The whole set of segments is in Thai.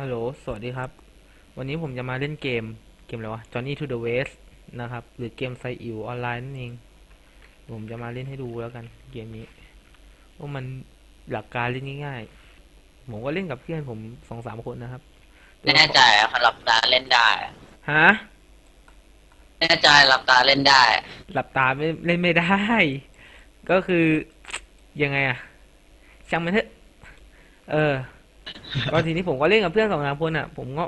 ฮัลโหล สวัสดีครับ วันนี้ผมจะมาเล่นเกม เกมอะไรวะ Johnny to the West นะครับ หรือเกมไซอิวออนไลน์นั่นเอง ผมจะมาเล่นให้ดูแล้วกัน เกมนี้ว่ามันหลักการเล่นง่ายๆ ผมก็เล่นกับเพื่อนผมสองสามคนนะครับแน่ใจอะหลับตาเล่นได้อะฮะแน่ใจหลับตาเล่นได้อะหลับตาไม่เล่นไม่ได้ ก็คือยังไงอะช่างมันเถอะ เออ ก็ทีนี้ผมก็เล่นกับเพื่อนสองสามคนอะ ผมก็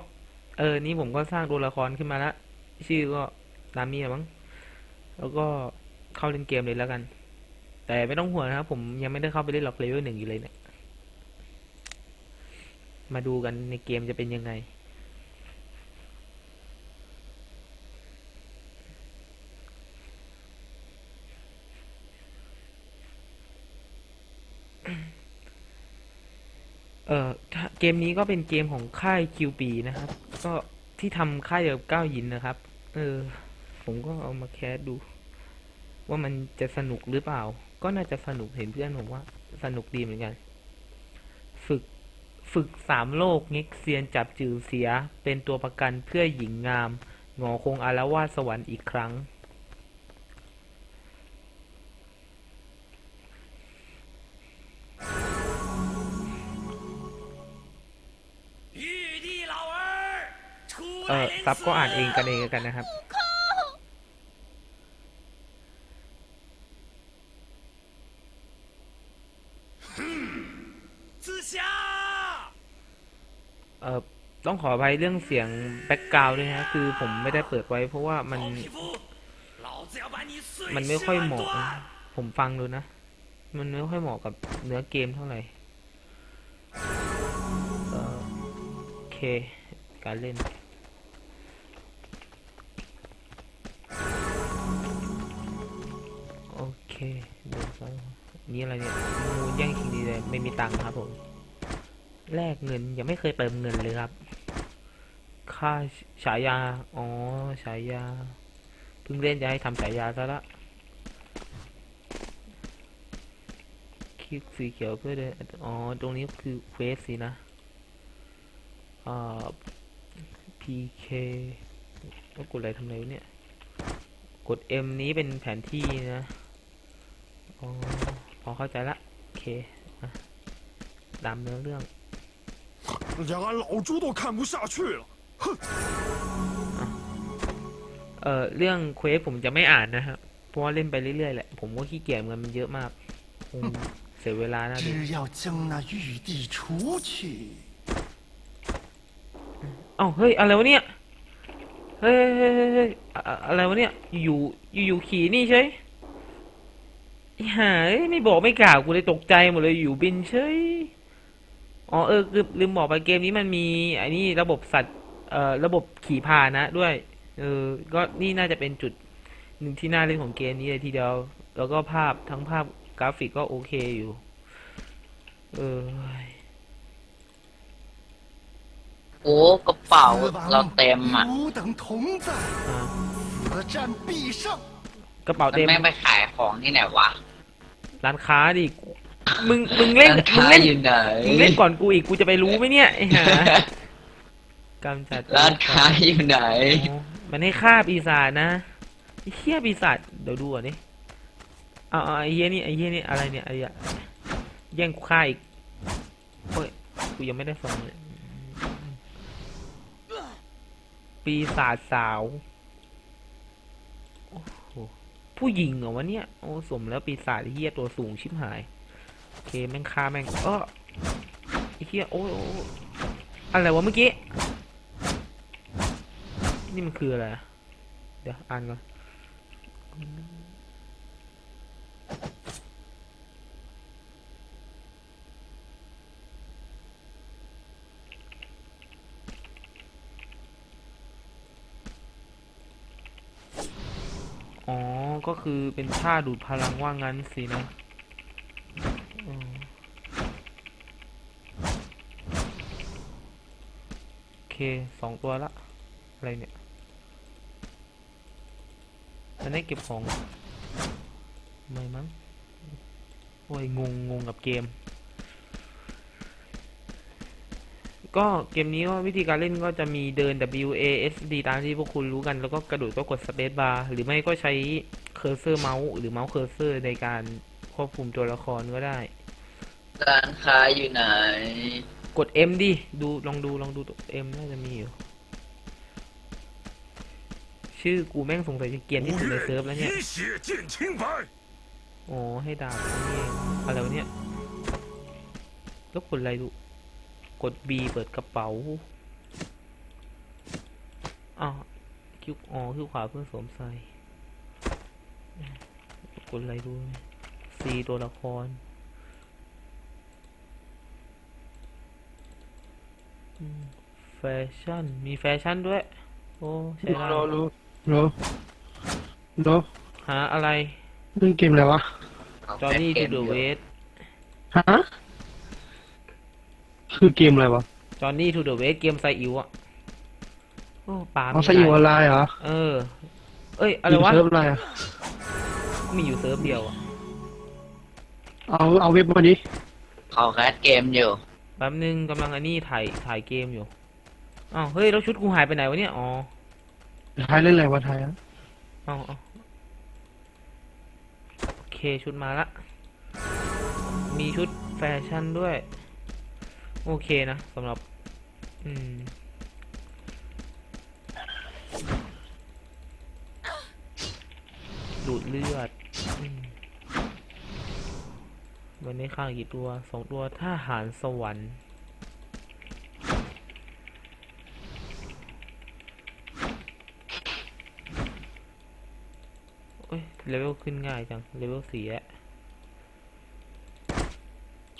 เออ นี่ผมก็สร้างตัวละครขึ้นมาละชื่อก็ตามีมั้งแล้วก็เข้าเล่นเกมเลยแล้วกัน แต่ไม่ต้องห่วงนะครับผมยังไม่ได้เข้าไปเล่นหรอกเลเวลหนึ่งอยู่เลยเนี่ย มาดูกันในเกมจะเป็นยังไง เออเกมนี้ก็เป็นเกมของค่าย QB นะครับ ก็ที่ทำค่ายเดียวกับก้าวหยินนะครับ เออ ผมก็เอามาแคสดู ว่ามันจะสนุกหรือเปล่า ก็น่าจะสนุกเห็นเพื่อนผมว่า สนุกดีเหมือนกัน ฝึกฝึกสามโลกเง็กเซียนจับจือเสีย เป็นตัวประกันเพื่อหญิงงามหงอคงอารวาสวรรค์อีกครั้ง ซับก็อ่านเองกันเองกันนะครับ เออต้องขออภัยเรื่องเสียงแบ็กกราวด์ด้วยนะคือผมไม่ได้เปิดไว้เพราะว่ามันมันไม่ค่อยเหมาะ ผมฟังดูนะ มันไม่ค่อยเหมาะกับเนื้อเกมเท่าไหร่โอเค การเล่น โอเคเดี๋ยวก่อนนี่อะไรเนี่ยงูแย่งชิงดีเลยไม่มีตังค์ครับผมแลกเงินยังไม่เคยเติมเงินเลยครับ ค่าฉายา อ๋อฉายา เพิ่งเล่นจะให้ทำฉายาซะละ คลิกสีเขียวเพื่อเดิน อ๋อ ตรงนี้คือเควสสินะ อ่า PK กดอะไรทำไมวะเนี่ย กด M นี้เป็นแผนที่นะ พอเข้าใจละ โอเคอ่ะตามเนื้อเรื่อง 连俺老猪都看不下去了。 เอ่อ เรื่องเควสผมจะไม่อ่านนะฮะ เพราะว่าเล่นไปเรื่อยๆแหละ ผมก็ขี้เกียจเงินมันเยอะมากคงเสียเวลานะดู 只要将那玉帝除去， เอ้าเฮ้ย อะไรวะเนี่ย เฮ้ยเฮ้ยเฮ้ยเฮ้ยอะอะอะไรวะเนี่ย อยู่อยู่อยู่ขี่นี่ใช่ หายไม่บอกไม่กล่าวกูเลยตกใจหมดเลยอยู่บินเฉยอ๋อเออคือลืมบอกไปเกมนี้มันมีไอ้นี่ระบบสัตว์เอ่อระบบขี่พานะด้วย เออ ก็นี่น่าจะเป็นจุดหนึ่งที่น่าเล่นของเกมนี้เลยทีเดียว แล้วก็ภาพทั้งภาพกราฟิกก็โอเคอยู่ เออโอ้กระเป๋าเราเต็มอะกระเป๋าเต็มไม่ไปขายของที่ไหนวะ ร้านค้าดิกูมึงมึงเล่นร้านมึงค้าเล่นอยู่ไหนมึงเล่นก่อนกูอีกกูจะไปรู้ไหมเนี่ยไอ้ห่ากำจัดร้านค้าอยู่ไหน อ๋อมันให้ฆ่าปีศาจนะไอ้เหี้ยปีศาจเดี๋ยวดูก่อนดิเอาเอาไอ้เหี้ยนี่ไอ้เหี้ยนี่อะไรเนี่ยไอ้เหี้ยแย่งกูฆ่าอีกโอ้ยกูยังไม่ได้ฟังเลยปีศาจสาวโอ้โห ผู้หญิงเหรอวะเนี่ย โอ้สมแล้วปีศาจไอ้เฮี้ยตัวสูงชิบหาย โอเคแม่งฆ่าแม่งเออไอ้เฮี้ยโอ้โออะไรวะเมื่อกี้ นี่มันคืออะไร เดี๋ยวอ่านก่อนอ๋อ ก็คือเป็นท่าดูดพลังว่างั้นสินะโอเคสองตัวละ อะไรเนี่ยมันได้เก็บของไม่มั้ง โอ้ย งงงงกับเกม ก็เกมนี้วิธีการเล่นก็จะมีเดิน W A S D ตามที่พวกคุณรู้กัน แล้วก็กระโดดก็กด Space Bar หรือไม่ก็ใช้ เคอร์เซอร์เมาส์หรือเมาส์เคอร์เซอร์ในการควบคุมตัวละครก็ได้ ร้านค้าอยู่ไหน กด M ดิ ดูลองดูลองดูตัว M น่าจะมีอยู่ ชื่อกูแม่งสงสัยจะเกรียนที่สุดในเซิร์ฟแล้วเนี่ย 以血见清白。 อ๋อ ให้ดาบนี่เองอะไรวะเนี่ยแล้วกดอะไรดู กด B เปิดกระเป๋าอ้าวคิวอ๋อคิวขวาเพื่อสวมใส่ กดอะไรดู C ตัวละครอืมแฟชั่น มีแฟชั่นด้วย โอ้ใช่ได้โลโลโลโลหาอะไรเล่นเกมอะไรวะ จอห์นนี่ทูเดอะเวสฮะ คือเกมอะไรวะ จอห์นนี่ทูเดอะเวสเกมไซอิวอะโอ้ปาล์มเอาสยิวออนไลน์เหรอ เออ เอ้ย อะไรวะยู่เซิร์ฟอะไรอะ มีอยู่เซิร์ฟเดียวอะเอาเอาเว็บมาดิเขาแคสเกมอยู่แป๊บนึงกำลังอันนี้ถ่ายถ่ายเกมอยู่อ้าวเฮ้ยแล้วชุดกูหายไปไหนวะเนี่ยอ๋อไทยเล่นอะไรวะไทยอะเอาเอาโอเคชุดมาละ มีชุดแฟชั่นด้วย โอเคนะสำหรับ อืม ดูดเลือดอม วันนี้ข้างกี่ตัวสองตัวท่าหารสวรรค์เอ้ยเลเวลขึ้นง่ายจัง เลเวลสี่แล้ว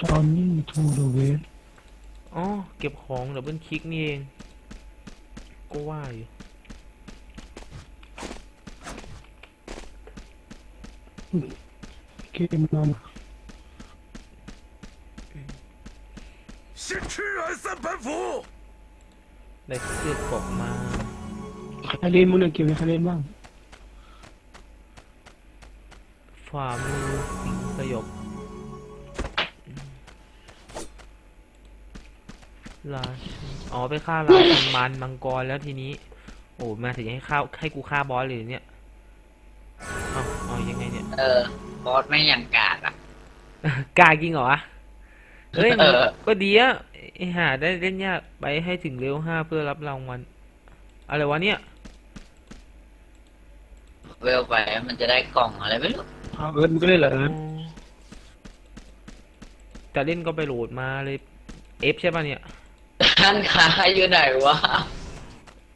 จอห์นนี่ทูเดอะเวสอ๋อ เก็บของดับเบิลคลิกนี่เอง ก็ว่าอยู่เกมนั้น ได้เสื้อกรอกมาใครเล่นมึงเนี่ยเกมนี้ใครเล่นบ้างฝ่ามือสิงสยบราชอ๋อไปฆ่าราชันมันมังกรแล้วทีนี้ โอ้มาถึงให้ฆ่าให้กูฆ่าบอสเลยเนี่ยเอาเอายังไงเนี่ย เออ บอสไม่อย่างกาดอะ กล้าจริงเหรอวะเฮ้ยเออก็ดีอะ ไอ้หาได้เล่นยากไปให้ถึงเลเวลห้าเพื่อรับรางวัลอะไรวะเนี่ย เวลไปมันจะได้กล่องอะไรไม่รู้เอาเอิร์ธมึงก็เล่นเหรอเอิร์ธอ๋อจะเล่นก็ไปโหลดมาเลยเอฟใช่ป่ะเนี่ยร้านค้าอยู่ไหนวะ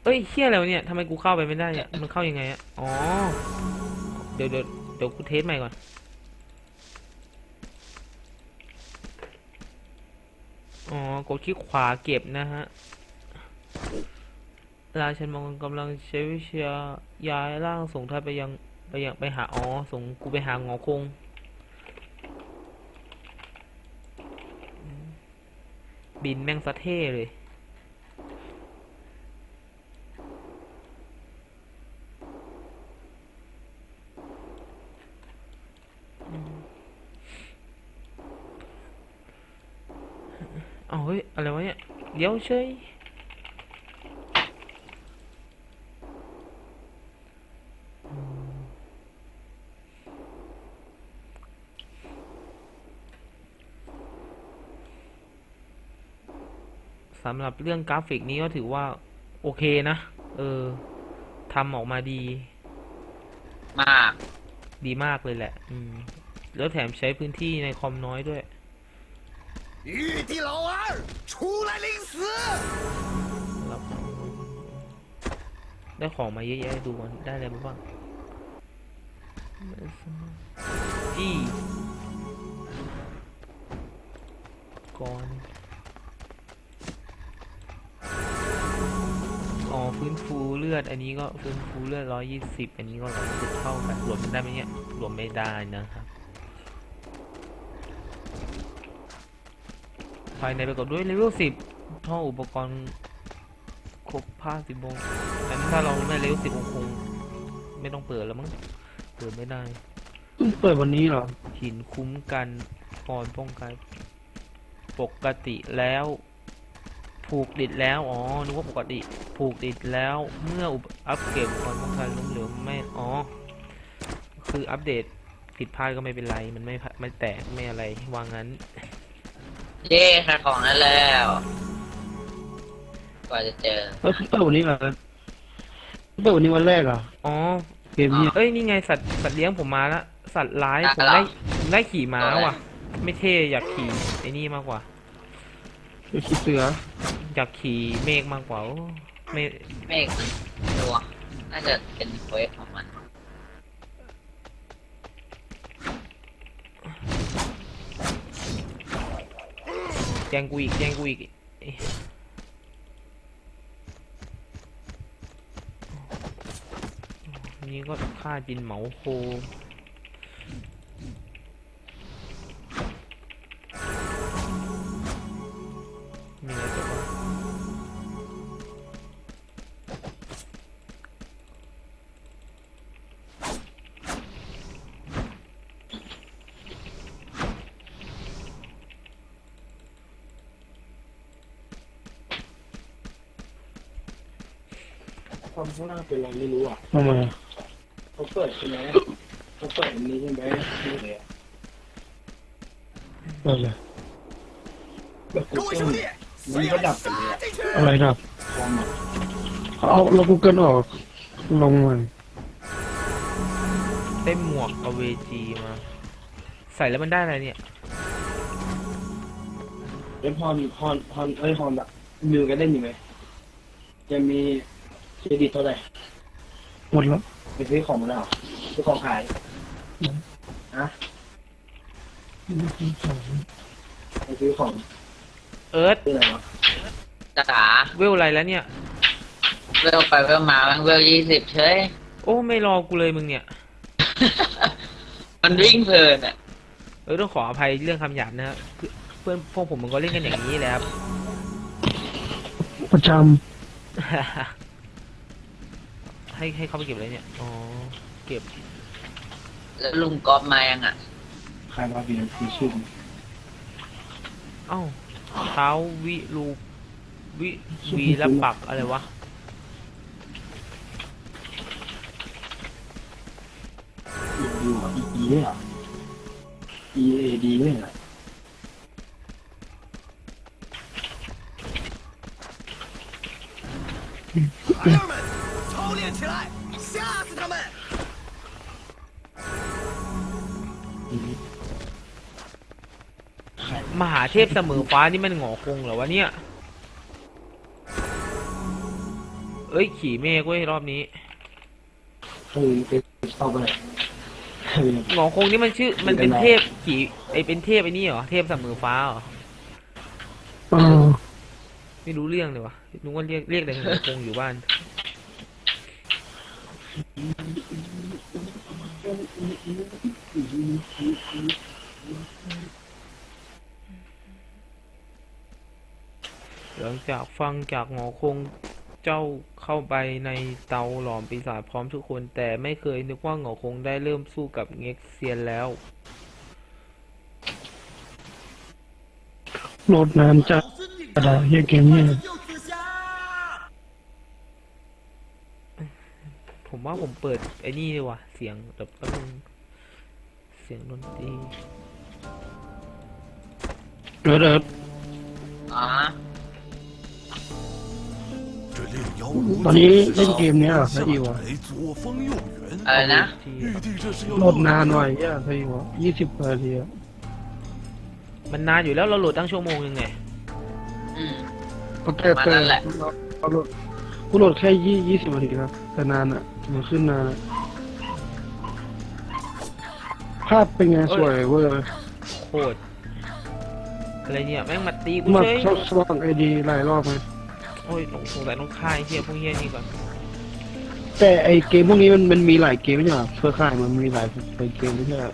เอ้ยเฮี้ยอะไรวะเนี่ยทำไมกูเข้าไปไม่ได้เนี่ยมันเข้ายังไงอะอ๋อ เดี๋ยวเดี๋ยวเดี๋ยวกูเทสใหม่ก่อน อ๋อ กดคลิกขวาเก็บนะฮะ ราชันมังกรกำลังใช้วิชาย้ายร่างส่งท่านไปยังไปยังไปหา อ๋อ ส่งกูไปหางอคง บินแม่งสะเท่เลย เอาเฮ้ย อะไรวะเนี่ย เดี๋ยวเฉยอืมสำหรับเรื่องกราฟิกนี้ก็ถือว่า โอเคนะ เออทำออกมาดี มาก ดีมากเลยแหละ อืม แล้วแถมใช้พื้นที่ในคอมน้อยด้วย 玉帝老二， 出来领死รับได้ของมาเยอะๆดูก่นได้อะไรบ้างจีก่อนอ๋อฟื้นฟูเลือด อันนี้ก็ฟื้นฟูเลือดร้อยยี่สิบอันนี้ก็ร้อยสิบเท่ากันรวมได้ไหมเนี่ยรวมไม่ได้นะครับ ภายในประกอบด้วยเลเวลสิบท่ออุปกรณ์ครบผ้าสิบวงงั้นถ้าเราไม่เลเวลสิบคง ไม่ต้องเปิดแล้วมั้งเปิดไม่ได้เพิ่งเปิดวันนี้เหรอหินคุ้มกันพรป้องกันปกติแล้วผผูกติดแล้วอ๋อนึกว่าปกติ ผูกติดแล้วเมื่ออุปอัปเกรดความป้องกันล้มเหลวไม่อ๋อคืออัปเดตผิดพลาดก็ไม่เป็นไร มันไม่พะไม่แตกไม่อะไรวางงั้น เย้ขายของนั้นแล้ว กว่าจะเจอ เออเพิ่งเปิดวันนี้เหรอเพิ่งเปิดวันนี้วันแรกเหรออ๋อ เกมเนี่ยเอ้ยนี่ไงสัตว์สัตว์เลี้ยงผมมาละสัตว์ร้ายอะผมเหรอได้ผมได้ขี่ม้าตัวอะไรว่ะ ไม่เท่อยากขี่ไอ้นี่มากกว่าเดี๋ยวคิดเสืออยากขี่เมฆมากกว่าโอ้ไม่เมฆตัวน่าจะเป็นเควสของมัน แย่งกูอีกแย่งกูอีกเอ๊ะนี่ก็ฆ่าจินเหมาโค ความข้างหน้าเป็นอะไรไม่รู้อะทำไมเขาเปิดใช่ไหมเขาเปิดอันนี้ใช่ไหมนี่เลยอะเปิดเลยแบบกูเกิลมันก็ดับไปเลยอะอะไรดับความอะเอาเรากูเกิลออก ลงมันได้หมวกอเวจีมา ใส่แล้วมันได้อะไรเนี่ย แล้วพรพรพรเอ้ยพรแบบมิวกันเล่นอยู่ไหมจะมี เครดิตเท่าไหร่หมดแล้วไปซื้อของมาแล้วเหรอซื้อของขายฮะไปซื้อของเอิร์ธซื้ออะไรวะจ๋าเวลอะไรแล้วเนี่ย เวลไปเวลมามันเวลยี่สิบเฉย โอ้ไม่รอกูเลยมึงเนี่ย มันวิ่งเพลินอะ เออต้องขออภัยเรื่องคำหยาบนะครับคือเพื่อนพวกผมมันก็เล่นกันอย่างนี้แหละครับ ประจ ให้ให้เขาไปเก็บเลยเนี่ย อ๋อ เก็บ แล้วลุงกอบมายังอะ ใครมาบีนร์คือชุ่อเอ้าเท้าวิรูวิวีละปักษ์อะไรวะ ดีกว่าอีเออะอีเอดีเนี่ยเหรอ 起来，吓死他们！ มหาเทพเสมอฟ้านี่มันหงอคงเหรอวะเนี่ย เอ้ย ขี่เมฆเว้ยรอบนี้ เออเป็นชอบอะไรเออ หงอคงนี่มันชื่อ มันเป็นเทพขี่ไอเป็นเทพไอ้นี่เหรอ เทพเสมอฟ้าเหรอ ำเออ ไม่รู้เรื่องเลยวะนึกว่าเรียกเรียกแต่หงอคงอยู่บ้าน หลังจากฟังจากหงอคงเจ้าเข้าไปในเตาหลอมปีศาจพร้อมทุกคน แต่ไม่เคยนึกว่าหงอคงได้เริ่มสู้กับเง็กเซียนแล้ว โหลดนานจัดกระดาษเฮียเกมเนี่ย ผมว่าผมเปิดไอ้นี่ดีกว่าเสียงแบบแป๊นเสียงดนตรีเออเอออ๋ตอนนี้เล่นเกมเนี้ยเหรอพี่วะอะไรนะโหลดนานหน่อยเนี่ยพี่วะยี่สิบนาทีมันนานอยู่แล้วเราโหลดตั้งชั่วโมงยังไงอืมแต่แต่เราโหลดกูโหลดแค่ยี่ยี่สิบนาทีครับแต่นานอะ มันขึ้นนานอะภาพเป็นไงสวยเวอร์โคตรอะไรเนี่ยแม่งมาตีกูมาเฉยชอบสว่างไอดีหลายรอบไหมโอ้ยสงสงสัยต้องฆ่าไอ้เฮียพวกเฮียนี่ก่อนแต่ไอเกมพวกนี้มันมันมีหลายเกมไม่ใช่เหรอเพื่อค่ายมันมีหลายหลายเกมไม่ใช่เหรอ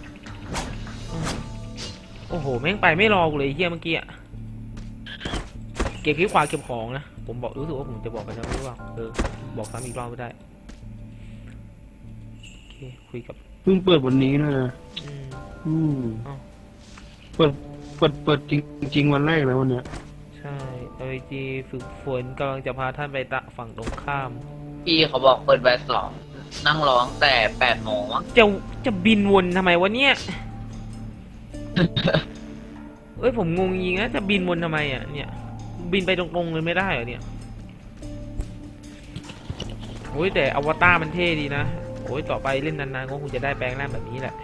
โอ้โหแม่งไปไม่รอกูเลยไอ้เฮียเมื่อกี้อะเก็บคลิปขวาเก็บของนะผมบอกรู้สึกว่าผมจะบอกไปแล้วหรือเปล่าเออบอกซ้ำอีกรอบไม่ได้โอเคคุยกับเพิ่งเปิดวันนี้นะอืมอืมอ้าวเปิดเปิดเปิดจริงจริงวันแรกเลยวันเนี้ยใช่เอจีฝึกฝนกำลังจะพาท่านไปตะฝั่งตรงข้าม พี่เขาบอกเปิดแบตสองนั่งร้องแต่แปดโมงมั้งจะจะบินวนทำไมวะเนี่ย เอ้ยผมงงจริงนะจะบินวนทำไมอะเนี่ย บินไปตรงๆเลยไม่ได้เหรอเนี่ยโอ้ยแต่อวตารมันเท่ดีนะ โอ้ยต่อไปเล่นนานๆก็คงจะได้แปลงร่างแบบนี้แหละ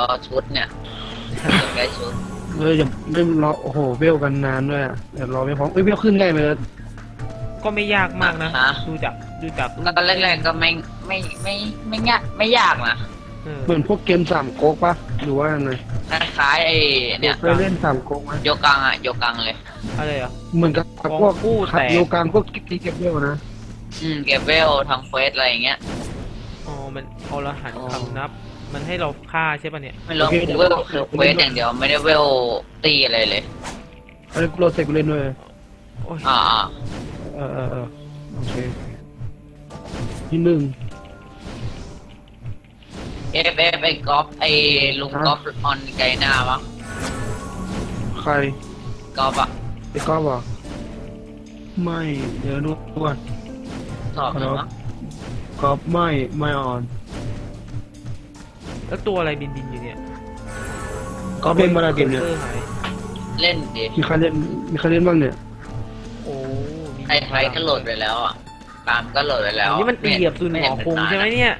รอชุดเนี่ยได้ชุดเอออย่าไม่รอโอ้โหเวลกันนานด้วยอะเดี๋ยวรอไม่พร้อมเอ้ยเวลขึ้นได้ไหมเอิร์ธก็ไม่ยากมากนะฮะดูจากดูจากแล้วก็แรกๆก็ไม่ไม่ไม่ไม่ยากไม่ยากนะเออเหมือนพวกเกมสามก๊กปะหรือว่ายังไงคล้ายๆไอ้เนี่ยเคยเล่นสามก๊กไหมโยกังอะโยกังเลย อะไรอะ เหมือนกับของพวกคู่ขัดแตกโยกลางพวกกิ๊กเก็บเวลนะอืมเก็บเวลทำเควสอะไรอย่างเงี้ยอ๋อ มันเอารหันอ๋อคำนับ มันให้เราฆ่าใช่ปะเนี่ย ไม่รู้โอเคเดี๋ยว เวลคือเควสอย่างเดียวไม่ได้เวลตีอะไรเลย อันนี้โรเซกเล่นด้วยโอ้ยอ่าอ่าเออเออเออโอเคที่หนึ่ง เอฟเอฟไอ้กอล์ฟไอ้ลุงกอล์ฟออนไกหน้าวะใครกอล์ฟอะไอ้ก้อบอกไม่ เดี๋ยวดูก่อนสอบหรือมั้ง กอฟไม่ไม่ออนแล้วตัวอะไรบินบินๆอยู่เนี่ยกอฟเล่นมาแล้วเกมเนี่ยคอร์หายเล่นดิมีใครเล่นมีใครเล่นบ้างเนี่ยโอ้มีไอ้ไทยก็โหลดไปแล้วอะตามก็โหลดไปแล้วอันนี้มันตีเหยียบซุนหมอคงใช่ไหมเนเนี่ย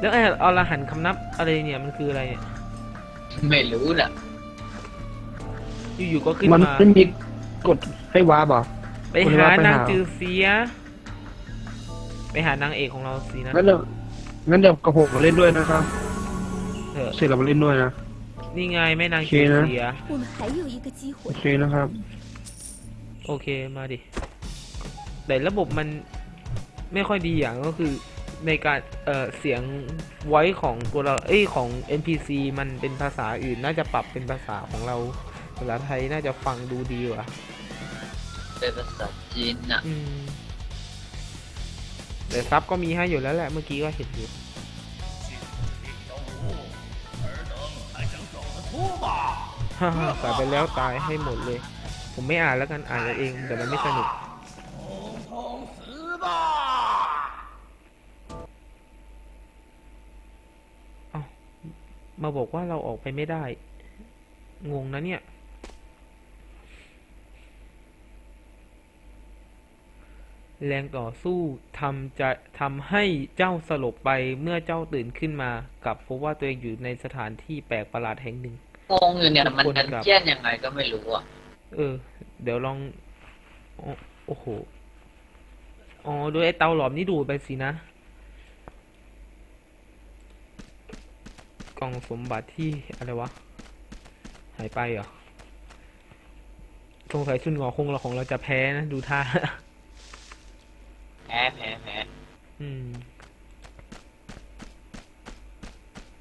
แล้วไอ้เอารหันคำนับอะไรเนี่ยมันคืออะไรเนี่ยไม่รู้น่ะอยู่ๆก็ขึ้นมันมา ไม่มีกดให้ว้าบอะ ไปคนหาว่าไปนางหาจือเสีย ไปหานางเอกของเราสินะ งั้นเดี๋ยวงั้นเดี๋ยวกระผมมาเล่นด้วยนะครับ เถอะ เสร็จแล้วมาเล่นด้วยนะ นี่ไงแม่นาง โอเค จือ นะ เสีย 我们还有一个机 โอ 会。 เคนะครับ โอเคมาดิ แต่ระบบมันไม่ค่อยดีอย่างก็คือในการเอ่อเสียงไว้ของตัวเรา เอ้ยของ NPC มันเป็นภาษาอื่น น่าจะปรับเป็นภาษาของเราภาษาไทยน่าจะฟังดูดีกว่า เป็นภาษาจีนน่ะ อืม แต่ซับก็มีให้อยู่แล้วแหละเมื่อกี้ก็เห็นอยู่ใส่ไปแล้วตายให้หมดเลย ผมไม่อ่านแล้วกันอ่านเองแต่มันไม่สนุกมาบอกว่าเราออกไปไม่ได้ งงนะเนี่ย แรงต่อสู้ทำจะทำให้เจ้าสลบไปเมื่อเจ้าตื่นขึ้นมากลับพบว่าตัวเองอยู่ในสถานที่แปลกประหลาดแห่งหนึ่งงงอยู่เนี่ยมันคนดันกับเจียนยังไงก็ไม่รู้อะ เออ เดี๋ยวลอง โอ้โอ้โหอ๋อโดยไอ้เตาหลอมนี่ดูดไปสินะ กล่องสมบัติที่อะไรวะ หายไปเหรอสงสัยชุนหงอคงเราของเราจะแพ้นะ ดูท่าแพ้แพ้แพ้ อืม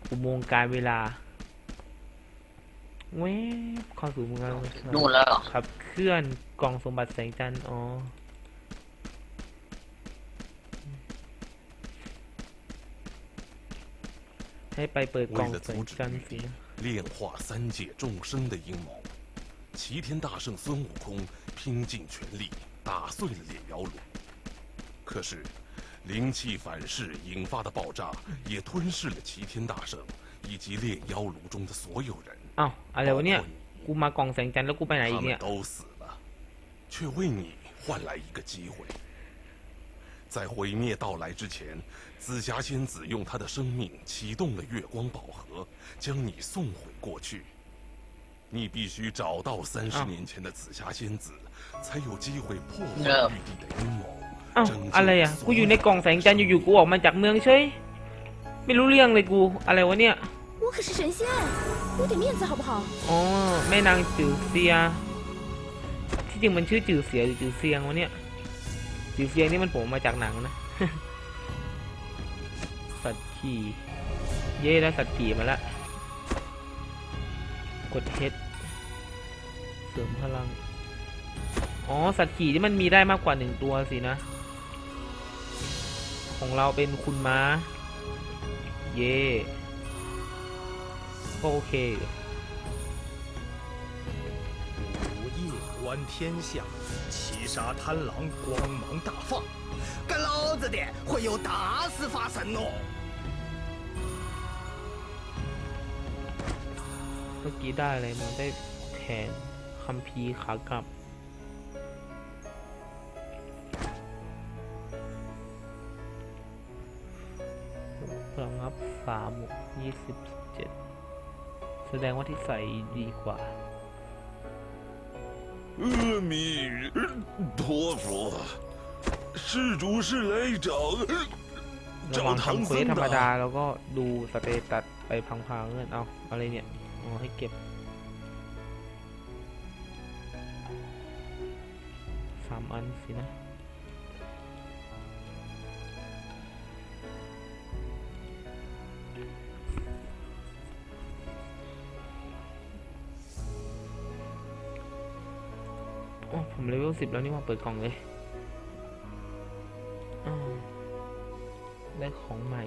อุโมงค์การเวลาเว้บเข้าสู่อุโมงค์การเวลา นู่นแล้วเหรอ ครับ เคลื่อนกล่องสมบัติแสงจันทร์อ๋อ ให้ไปเปิดกล่อง 为了 แสง 阻止 จันท 玉 ร์สิ 帝 นะ 炼化三界众生的阴谋，齐天大圣孙悟空拼尽全力打碎了炼妖炉。 可是，灵气反噬引发的爆炸也吞噬了齐天大圣以及炼妖炉中的所有人， อ้าวอะไร 包 วะเนี่ย 括你。 กูมากล่องแสงจันทร์แล้วกูไปไหนอี 他 กเนี่ย 们都死了，却为你换来一个机会。在毁灭到来之前，紫霞仙子用她的生命启动了月光宝盒，将你送回过去。你必须找到三十啊年前的紫霞仙子，才有机会破坏呃玉帝的阴谋。 อ้าว 拯救 อะไรอ่ะ 所 กูอยู่ 有 ในกล่องแสงจันทร์อยู่ๆกูออกมาจากเมืองเฉยไม่รู้เรื่องเลยกู อะไรวะเนี่ย 我可是神仙，有点面子好不好？ อ๋อแม่นางจือเซีย ที่จริงมันชื่อจือเสียหรือจือเซียงวะเนี่ย จือเซียงนี่มันโผมมาจากหนังนะ สัตว์ขี่ เย่แล้วสัตว์ขี่มาละ กดเฮดเสริมพลัง อ๋อ สัตว์ขี่ที่มันมีได้มากกว่าหนึ่งตัวสินะ ของเราเป็นคุณม้า เย่ก็โอเคอยู่ 午夜 天下，七杀贪狼光芒大放，跟老子的会有大事发生哦！ เมื่อกี้ได้อะไรมาได้แทนคัมภีร์ขากลับ พลังงับสามบวกยี่สิบเจ็ดแสดงว่าที่ใส่ดีกว่า 阿弥陀佛，施主是来找 ระหว่าง 找唐 ทำเควส 僧 ธรรมดา 的。 แล้วก็ดูสเตตัสไปพังๆเงินเอาอะไรเนี่ยอ๋อให้เก็บสามอันสินะ อ้ผมเลเวลสิบแล้วนี่มาเปิดกล่องเลยอ่าได้ของใหม่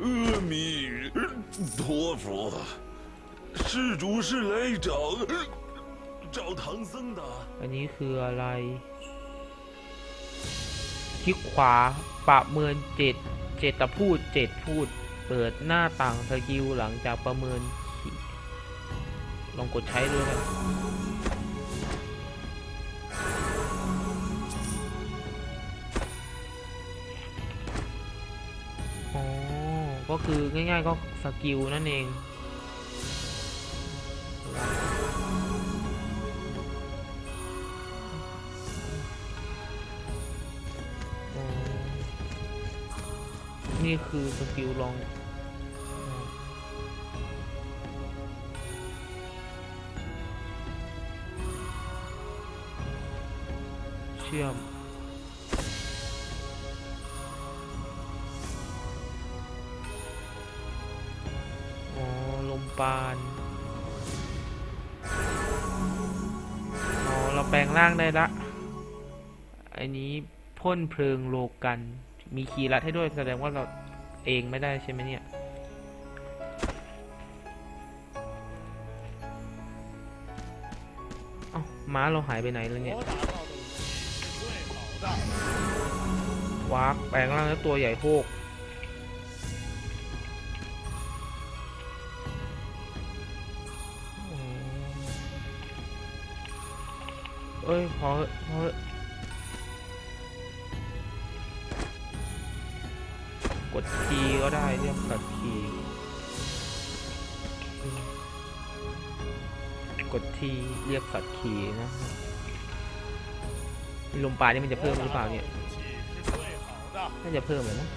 阿弥陀佛，施主是来找找唐僧的。 อันนี้คืออะไร คลิกขวาประเมินเจ็ดเจตพูดเจ็ดพูด เปิดหน้าต่างสกิลหลังจากประเมินขีดลองกดใช้ดูครับอ๋ ก็คือง่ายๆก็สกิลนั่นเองอ๋อนี่คือสกิลลองเชื่อมานอ๋อเราแปลงร่างได้ละ อันนี้พ่นเพลิงโลกัน มีคีย์ลัดให้ด้วยแสดงว่าเราเองไม่ได้ใช่ไหมเนี่ยเอ้าม้าเราหายไปไหนแล้วเนี่ย วากแปลงร่างแล้วตัวใหญ่โคก อ้ย พอเหอะพอเหอะกดคีย์ก็ได้เรียกสัตว์คีย์กดทีเรียกสัตว์คีย์นะลมปลานี่มันจะเพิ่มหรือเปล่าเนี่ย น่าจะเพิ่มเลยนะ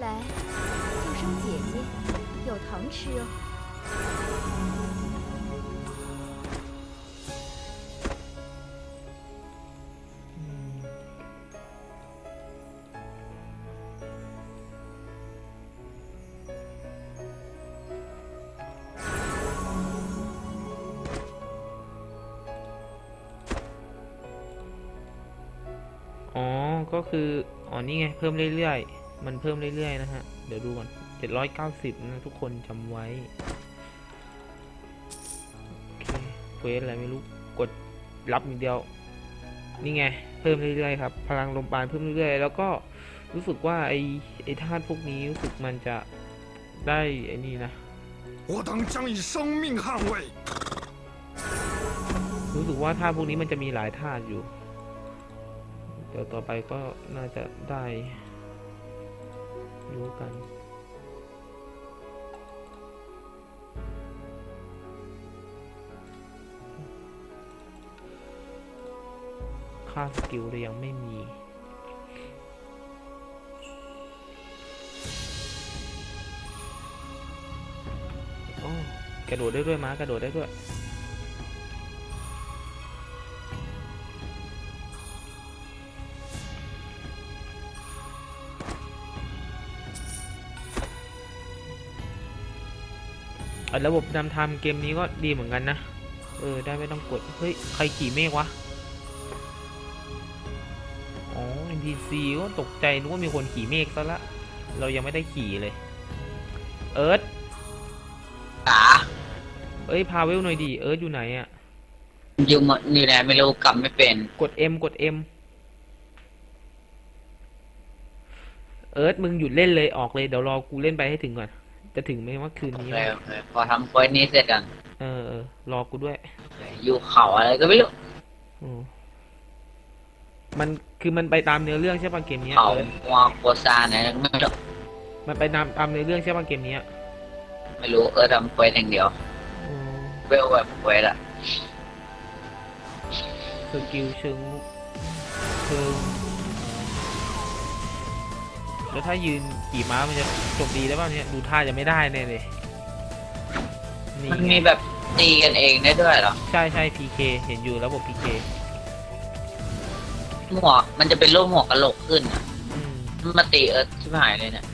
来，救生姐姐，有糖吃哦。 อ๋อ ก็คือ อ๋อ นี่ไง เพิ่มเรื่อยๆ มันเพิ่มเรื่อยๆ นะฮะ เดี๋ยวดูก่อนเจ็ดร้อยเกาสิบนะทุกคนจำไว้ โอเคเควสอะไรไม่รู้ กดรับอย่างเดียว นี่ไง เพิ่มเรื่อยๆ ครับ พลังลมปานเพิ่มเรื่อยๆ แล้วก็รู้สึกว่าไอ้ไอ้ธาตุพวกนี้รู้สึกมันจะได้ไอ้นี่นะรู้สึกว่าธาตุพวกนี้มันจะมีหลายธาตุอยู่ เดี๋ยวต่อไปก็น่าจะได้รู้กัน ค่าสกิลเลยยังไม่มีโอ้กระโดดได้ด้วยม้ากระโดดได้ด้วย ระบบนำทำเกมนี้ก็ดีเหมือนกันนะ เออ ได้ไม่ต้องกด เฮ้ย ใครขี่เมฆวะ อ๋อ NPC ก็ตกใจนึกว่ามีคนขี่เมฆซะละ เรายังไม่ได้ขี่เลย เอิร์ธอะเอ้ย พาเวลหน่อยดิ เอิร์ธอยู่ไหนอะอยู่หมดอยู่ไหนไม่รู้กลับไม่เป็น กด M กด M เอิร์ธมึงหยุดเล่นเลยออกเลย เดี๋ยวรอกูเล่นไปให้ถึงก่อน จะถึงไหมว่าคืนโอนี้เควะโอเคพอทำโพสนี้เสร็จกันเออเออรอกูด้วยอยู่เขาอะไรก็ไม่รู้อืมมันคือมันไปตามเนื้อเรื่องใช่ป่ะเกมเนี้ยเขาเอิร์ธมัวโคซาไหนก็ไม่รู้มันไปตามตามเนื้อเรื่องใช่ป่ะเกมเนี้ยไม่รู้เออทำโพสอย่างเดียวอืมเวลแบบโพสอะสกิลเชิงลุกเชิงแล้วถ้ายืน ขี่ม้ามันจะจบดีแล้วป่ะเนี่ยดูท่าจะไม่ได้แน่เลยนี่มันมีแบบตีกันเองได้ด้วยเหรอ ใช่ใช่ PK เห็นอยู่ระบบ PK หมวกมันจะเป็นรูปหมวกกะโหลกขึ้นอะอืม มันมาตีเอิร์ธชิบหายเลยเนี่ย